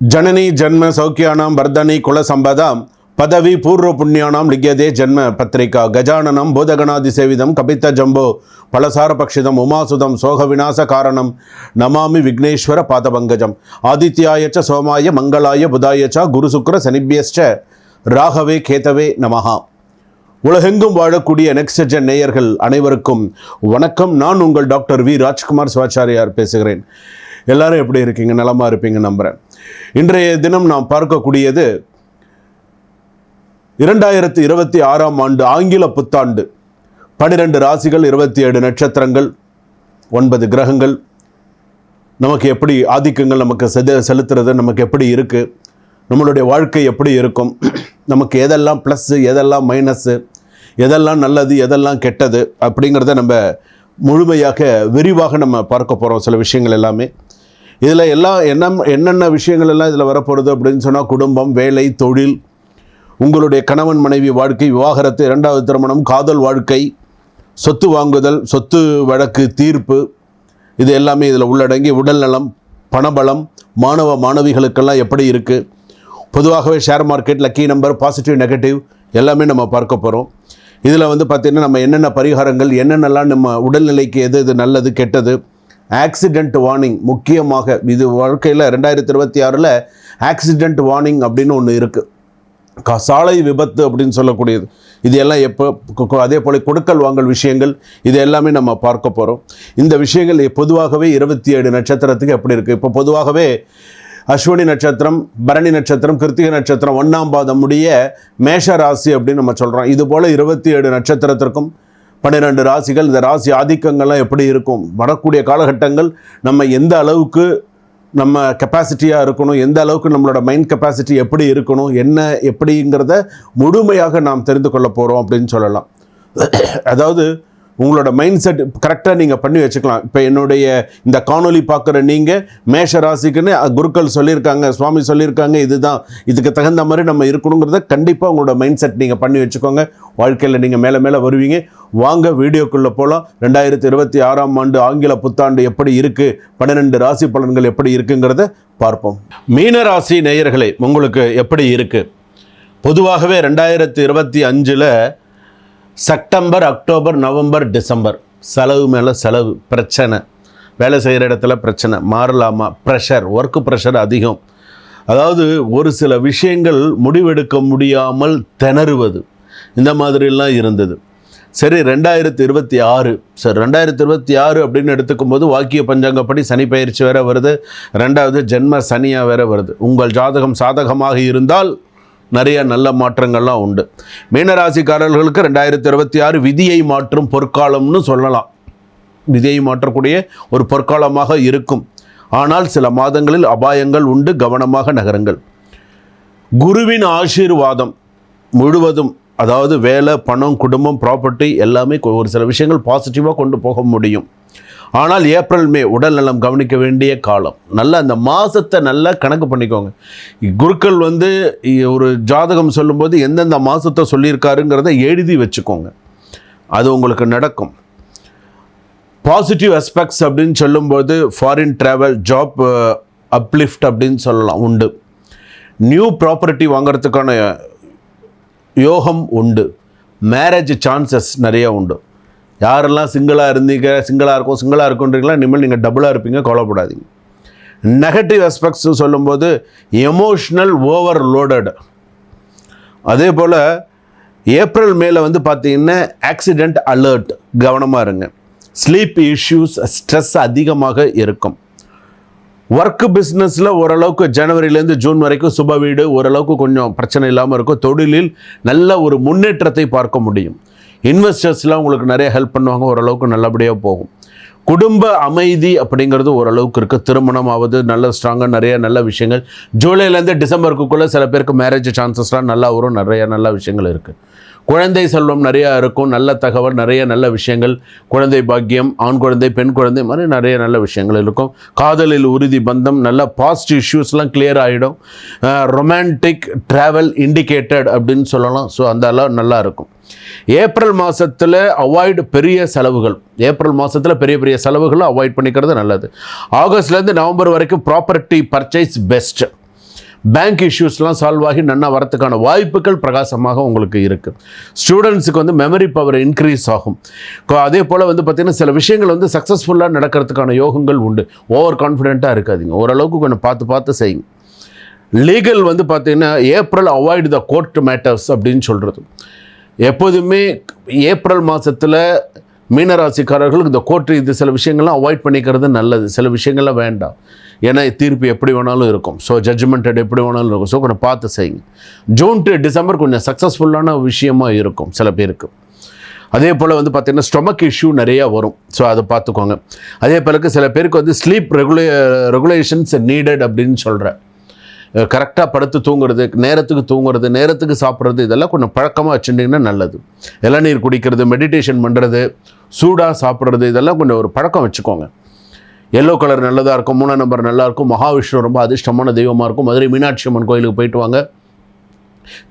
ஜனனி ஜென்ம சௌக்கியானாம் வர்தனி குலசம்பதாம் பதவி பூர்வ புண்ணியானாம் லிங்கதே ஜன்ம பத்திரிகா கஜானனம் பூதகணாதி சேவிதம் கபித்த ஜம்போ பலசார பக்ஷிதம் உமாசுதம் சோக விநாச காரணம் நமாமி விக்னேஸ்வர பாதபங்கஜம் ஆதித்யாயச்ச சோமாய மங்களாய புதாயச்சா குரு சுக்கர சனிபியஸ்ச ராகவே கேதவே நமஹா. உலகெங்கும் வாழக்கூடிய நெக்ஸ்டஜன் நேயர்கள் அனைவருக்கும் வணக்கம். நான் உங்கள் டாக்டர் வி. ராஜ்குமார் சிவாச்சாரியார் பேசுகிறேன். எல்லாரும் எப்படி இருக்கீங்க? நலமா இருப்பீங்க நம்புகிறேன் இன்றைய தினம் நாம் பார்க்கக்கூடியது இரண்டாயிரத்தி இருபத்தி ஆறாம் ஆண்டு ஆங்கில புத்தாண்டு. பன்னிரெண்டு ராசிகள் இருபத்தி ஏழு நட்சத்திரங்கள் ஒன்பது கிரகங்கள். நமக்கு எப்படி ஆதிக்கங்கள் நமக்கு செது செலுத்துறது நமக்கு எப்படி இருக்குது நம்மளுடைய வாழ்க்கை எப்படி இருக்கும்? நமக்கு எதெல்லாம் ப்ளஸ்ஸு எதெல்லாம் மைனஸ்ஸு எதெல்லாம் நல்லது எதெல்லாம் கெட்டது அப்படிங்கிறத நம்ம முழுமையாக விரிவாக நம்ம பார்க்க போகிறோம் சில விஷயங்கள் எல்லாமே. இதில் எல்லாம் என்ன என்னென்ன விஷயங்கள் எல்லாம் இதில் வரப்போகிறது அப்படின்னு சொன்னால் குடும்பம் வேலை தொழில் உங்களுடைய கணவன் மனைவி வாழ்க்கை விவாகரத்து இரண்டாவது திருமணம் காதல் வாழ்க்கை சொத்து வாங்குதல் சொத்து வழக்கு தீர்ப்பு இது எல்லாமே இதில் உள்ளடங்கி உடல் நலம் பணபலம் மாணவ மாணவிகளுக்கெல்லாம் எப்படி இருக்குது பொதுவாகவே share market lucky number positive negative எல்லாமே நம்ம பார்க்க போகிறோம் இதில் வந்து பார்த்திங்கன்னா நம்ம என்னென்ன பரிகாரங்கள் என்னென்னலாம் நம்ம உடல்நிலைக்கு எது எது நல்லது கெட்டது ஆக்சிடெண்ட் வார்னிங் முக்கியமாக இது வாழ்க்கையில் ரெண்டாயிரத்தி இருபத்தி ஆறில் ஆக்சிடெண்ட் வார்னிங் அப்படின்னு ஒன்று இருக்குது க- சாலை விபத்து அப்படின்னு சொல்லக்கூடியது. இது எல்லாம் எப்போ அதே போல் கொடுக்கல் வாங்கல் விஷயங்கள் இது எல்லாமே நம்ம பார்க்க போகிறோம் இந்த விஷயங்கள் பொதுவாகவே இருபத்தி ஏழு நட்சத்திரத்துக்கு எப்படி இருக்குது இப்போ பொதுவாகவே அஸ்வினி நட்சத்திரம் பரணி நட்சத்திரம் கிருத்திகை நட்சத்திரம் ஒன்றாம் பாதம் உடைய மேஷ ராசி அப்படின்னு நம்ம சொல்கிறோம் இது போல் இருபத்தி ஏழு நட்சத்திரத்திற்கும் பன்னிரெண்டு ராசிகள் இந்த ராசி ஆதிக்கங்கள்லாம் எப்படி இருக்கும்? வரக்கூடிய காலகட்டங்கள் நம்ம எந்த அளவுக்கு நம்ம கெப்பாசிட்டியாக இருக்கணும்? எந்த அளவுக்கு நம்மளோட மைண்ட் கெப்பாசிட்டி எப்படி இருக்கணும்? என்ன எப்படிங்கிறத முழுமையாக நாம் தெரிந்து கொள்ள போகிறோம் அப்படின்னு சொல்லலாம். அதாவது உங்களோட மைண்ட் செட் கரெக்டாக நீங்கள் பண்ணி வச்சுக்கலாம். இப்போ என்னுடைய இந்த காணொலி பார்க்குற நீங்கள் மேஷ ராசிக்குன்னு குருக்கள் சொல்லியிருக்காங்க சுவாமி சொல்லியிருக்காங்க இதுதான். இதுக்கு தகுந்த மாதிரி நம்ம இருக்கணுங்கிறத கண்டிப்பாக உங்களோட மைண்ட் செட் நீங்கள் பண்ணி வச்சுக்கோங்க. வாழ்க்கையில் நீங்கள் மேலே மேலே வருவீங்க. வாங்க வீடியோக்குள்ளே போகலாம் ரெண்டாயிரத்தி இருபத்தி ஆறாம் ஆண்டு ஆங்கில புத்தாண்டு எப்படி இருக்குது பன்னிரெண்டு ராசி பலன்கள் எப்படி இருக்குங்கிறத பார்ப்போம். மீன ராசி நேயர்களே உங்களுக்கு எப்படி இருக்குது பொதுவாகவே ரெண்டாயிரத்தி இருபத்தி அஞ்சில் செப்டம்பர் அக்டோபர் நவம்பர் டிசம்பர். செலவு மேலே செலவு பிரச்சனை. வேலை செய்கிற இடத்துல பிரச்சனை. மாறலாமா? ப்ரெஷர் ஒர்க்கு ப்ரெஷர் அதிகம். அதாவது ஒரு சில விஷயங்கள் முடிவெடுக்க முடியாமல் திணறுவது. இந்த மாதிரிலாம் இருந்தது. சரி ரெண்டாயிரத்தி இருபத்தி ஆறு. சரி ரெண்டாயிரத்தி இருபத்தி ஆறு அப்படின்னு எடுத்துக்கும் போது வாக்கிய பஞ்சாங்கப்படி சனி பயிற்சி வேற வருது. ரெண்டாவது ஜென்ம சனியாக வேற வருது. உங்கள் ஜாதகம் சாதகமாக இருந்தால் நிறைய நல்ல மாற்றங்கள்லாம் உண்டு. மீனராசிக்காரர்களுக்கு ரெண்டாயிரத்தி இருபத்தி ஆறு விதியை மாற்றும் பொற்காலம்னு சொல்லலாம். விதியை மாற்றக்கூடிய ஒரு பொற்காலமாக இருக்கும். ஆனால் சில மாதங்களில் அபாயங்கள் உண்டு கவனமாக நகருங்கள். குருவின் ஆசீர்வாதம் முழுவதும் அதாவது வேலை பணம் குடும்பம் ப்ராப்பர்ட்டி எல்லாமே ஒரு சில விஷயங்கள் பாசிட்டிவாக கொண்டு போக முடியும். ஆனால் ஏப்ரல் மே உடல் நலம் கவனிக்க வேண்டிய காலம். நல்லா அந்த மாதத்தை நல்லா கணக்கு பண்ணிக்கோங்க. குருக்கள் வந்து ஒரு ஜாதகம் சொல்லும்போது எந்தெந்த மாதத்தை சொல்லியிருக்காருங்கிறத எழுதி வச்சுக்கோங்க. அது உங்களுக்கு நடக்கும். பாசிட்டிவ் அஸ்பெக்ட்ஸ் அப்படின்னு சொல்லும்போது ஃபாரின் ட்ராவல் ஜாப் அப்லிஃப்ட் அப்படின்னு சொல்லலாம் உண்டு. நியூ ப்ராப்பர்ட்டி வாங்குறதுக்கான யோகம் உண்டு. மேரேஜ் சான்சஸ் நிறைய உண்டு. யாரெல்லாம் சிங்கிளாக இருந்தீங்க சிங்கிளாக இருக்கும் சிங்கிளாக இருக்குன்றீங்களா இனிமேல் நீங்கள் டபுளாக இருப்பீங்க கொலைப்படாதீங்க நெகட்டிவ் அஸ்பெக்ட்ஸ் சொல்லும்போது எமோஷ்னல் ஓவர்லோடடு அதே போல் ஏப்ரல் மேல வந்து பார்த்தீங்கன்னா ஆக்சிடெண்ட் அலர்ட் கவனமாக இருங்க. ஸ்லீப் இஷ்யூஸ் ஸ்ட்ரெஸ் அதிகமாக இருக்கும். ஒர்க் பிஸ்னஸில் ஓரளவுக்கு ஜனவரிலேருந்து ஜூன் வரைக்கும் சுப வீடு ஓரளவுக்கு கொஞ்சம் பிரச்சனை இல்லாமல் இருக்கும். தொழிலில் நல்ல ஒரு முன்னேற்றத்தை பார்க்க முடியும். இன்வெஸ்டர்ஸ்லாம் உங்களுக்கு நிறைய ஹெல்ப் பண்ணுவாங்க ஓரளவுக்கு நல்லபடியாக போகும். குடும்ப அமைதி அப்படிங்கிறது ஓரளவுக்கு இருக்குது திருமணம் ஆகுது நல்ல ஸ்ட்ராங்காக நிறைய நல்ல விஷயங்கள். ஜூலைலேருந்து டிசம்பருக்குள்ளே சில பேருக்கு மேரேஜ் சான்சஸ்லாம் நல்லா வரும். நிறைய நல்ல விஷயங்கள் இருக்குது குழந்தை செல்வம் நிறையா இருக்கும் நல்ல தகவல் நிறைய நல்ல விஷயங்கள். குழந்தை பாக்கியம் ஆண் குழந்தை பெண் குழந்தை மாதிரி நிறைய நல்ல விஷயங்கள் இருக்கும். காதலில் உறுதி பந்தம் நல்ல பாஸ்ட் இஷ்யூஸ்லாம் கிளியர் ஆகிடும் ரொமான்டிக் ட்ராவல் இண்டிகேட்டட் அப்படின்னு சொல்லலாம். ஸோ அந்த அளவு நல்லா இருக்கும். ஏப்ரல் மாதத்தில் அவாய்டு பெரிய செலவுகள். ஏப்ரல் மாதத்தில் பெரிய பெரிய செலவுகளை அவாய்ட் பண்ணிக்கிறது நல்லது. ஆகஸ்ட்லேருந்து நவம்பர் வரைக்கும் ப்ராப்பர்ட்டி பர்ச்சேஸ் பெஸ்ட்டு பேங்க் இஷ்யூஸ்லாம் சால்வ் ஆகி நன்னா வரத்துக்கான வாய்ப்புகள் பிரகாசமாக உங்களுக்கு இருக்குது ஸ்டூடெண்ட்ஸுக்கு வந்து மெமரி பவர் இன்க்ரீஸ் ஆகும். அதே போல் வந்து பார்த்திங்கன்னா சில விஷயங்கள் வந்து சக்ஸஸ்ஃபுல்லாக நடக்கிறதுக்கான யோகங்கள் உண்டு. ஓவர் கான்ஃபிடென்ட்டாக இருக்காதீங்க. ஓரளவுக்கு கொஞ்சம் பார்த்து பார்த்து செய்யுங்க. லீகல் வந்து பார்த்திங்கன்னா April avoid the court matters அப்படின்னு சொல்கிறது எப்போதுமே ஏப்ரல் மாதத்தில் மீனராசிக்காரர்களுக்கு இந்த கோர்ட் இது சில விஷயங்கள்லாம் அவாய்ட் பண்ணிக்கிறது நல்லது. சில விஷயங்கள்லாம் வேண்டாம். ஏன்னா தீர்ப்பு எப்படி வேணாலும் இருக்கும். ஸோ ஜட்ஜ்மெண்ட் எப்படி வேணாலும் இருக்கும். ஸோ கொஞ்சம் பார்த்து செய்யுங்க. ஜூன் டு டிசம்பர் கொஞ்சம் சக்ஸஸ்ஃபுல்லான விஷயமா இருக்கும் சில பேருக்கு. அதே போல் வந்து பார்த்திங்கன்னா ஸ்டொமக் இஷ்யூ நிறையா வரும். ஸோ அதை பார்த்துக்கோங்க. அதே போலக்கு சில பேருக்கு வந்து ஸ்லீப் ரெகுலே ரெகுலேஷன்ஸ் நீடட் அப்படின்னு சொல்கிறேன் கரெக்டாக படுத்து தூங்குறது நேரத்துக்கு தூங்குறது நேரத்துக்கு சாப்பிட்றது இதெல்லாம் கொஞ்சம் பழக்கமாக வச்சுட்டிங்கன்னா நல்லது. இளநீர் குடிக்கிறது மெடிடேஷன் பண்ணுறது சூடாக சாப்பிட்றது இதெல்லாம் கொஞ்சம் ஒரு பழக்கம் வச்சுக்கோங்க. எல்லோ கலர் நல்லதாக இருக்கும் மூணாம் நம்பர் நல்லா இருக்கும் மகாவிஷ்ணு ரொம்ப அதிர்ஷ்டமான தெய்வமாக இருக்கும். மதுரை மீனாட்சி அம்மன் கோயிலுக்கு போயிட்டு வாங்க.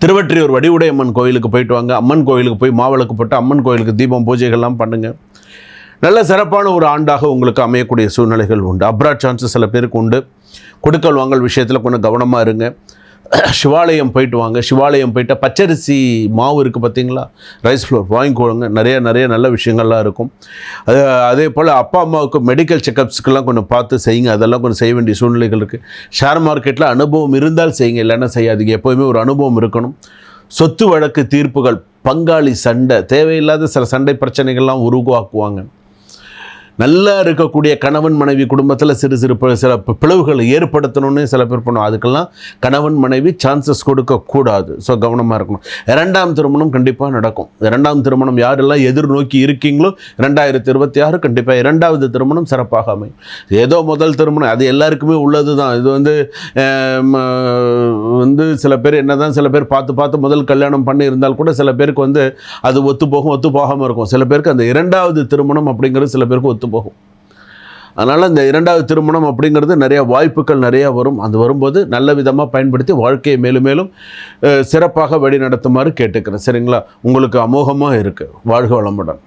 திருவற்றியூர் வடிவுடையம்மன் கோயிலுக்கு போயிட்டு வாங்க. அம்மன் கோயிலுக்கு போய் மாவிளக்கு போட்டு அம்மன் கோயிலுக்கு தீபம் பூஜைகள்லாம் பண்ணுங்கள் நல்ல சிறப்பான ஒரு ஆண்டாக உங்களுக்கு அமையக்கூடிய சூழ்நிலைகள் உண்டு. அப்ராட் சான்சஸ் சில பேருக்கு உண்டு. கொடுக்கல் வாங்கல் விஷயத்தில் கொஞ்சம் கவனமாக இருங்க. சிவாலயம் போயிட்டு வாங்க. சிவாலயம் போயிட்டு பச்சரிசி மாவு இருக்குது பார்த்தீங்களா ரைஸ் ஃப்ளோர் வாங்கிக்கோங்க நிறைய நிறைய நல்ல விஷயங்கள்லாம் இருக்கும். அது அதே போல் அப்பா அம்மாவுக்கு மெடிக்கல் செக்கப்ஸ்க்கெல்லாம் கொஞ்சம் பார்த்து செய்யுங்க. அதெல்லாம் கொஞ்சம் செய்ய வேண்டிய சூழ்நிலைகள் இருக்குது ஷேர் மார்க்கெட்டில் அனுபவம் இருந்தால் செய்யுங்க. இல்லைன்னா செய்யாதீங்க. எப்போவுமே ஒரு அனுபவம் இருக்கணும். சொத்து வழக்கு தீர்ப்புகள் பங்காளி சண்டை தேவையில்லாத சில சண்டை பிரச்சனைகள்லாம் உருவாக்குவாங்க. நல்லா இருக்கக்கூடிய கணவன் மனைவி குடும்பத்தில் சிறு சிறு சில பிளவுகளை ஏற்படுத்தணும்னு சில பேர் பண்ணுவோம் அதுக்கெல்லாம் கணவன் மனைவி சான்சஸ் கொடுக்கக்கூடாது ஸோ கவனமாக இருக்கணும். இரண்டாம் திருமணம் கண்டிப்பாக நடக்கும். இரண்டாம் திருமணம் யாரெல்லாம் எதிர்நோக்கி இருக்கீங்களோ ரெண்டாயிரத்தி இருபத்தி ஆறு கண்டிப்பாக இரண்டாவது திருமணம் சிறப்பாக அமையும். ஏதோ முதல் திருமணம் அது எல்லாருக்குமே உள்ளது தான் இது வந்து வந்து சில பேர் என்னதான் சில பேர் பார்த்து பார்த்து முதல் கல்யாணம் பண்ணி இருந்தால் கூட சில பேருக்கு வந்து அது ஒத்து போகும் ஒத்து போகாமல் இருக்கும். சில பேருக்கு அந்த இரண்டாவது திருமணம் அப்படிங்கிறது சில பேருக்கு ஒத்து போகும். அதனால் இந்த இரண்டாவது திருமணம் அப்படிங்கிறது நிறைய வாய்ப்புகள் நிறையா வரும். அது வரும்போது நல்ல விதமாக பயன்படுத்தி வாழ்க்கையை மேலும் மேலும் சிறப்பாக வழி நடத்துமாறு கேட்டுக்கிறேன். சரிங்களா? உங்களுக்கு அமோகமாக இருக்குது வாழ்க வளமுடன்.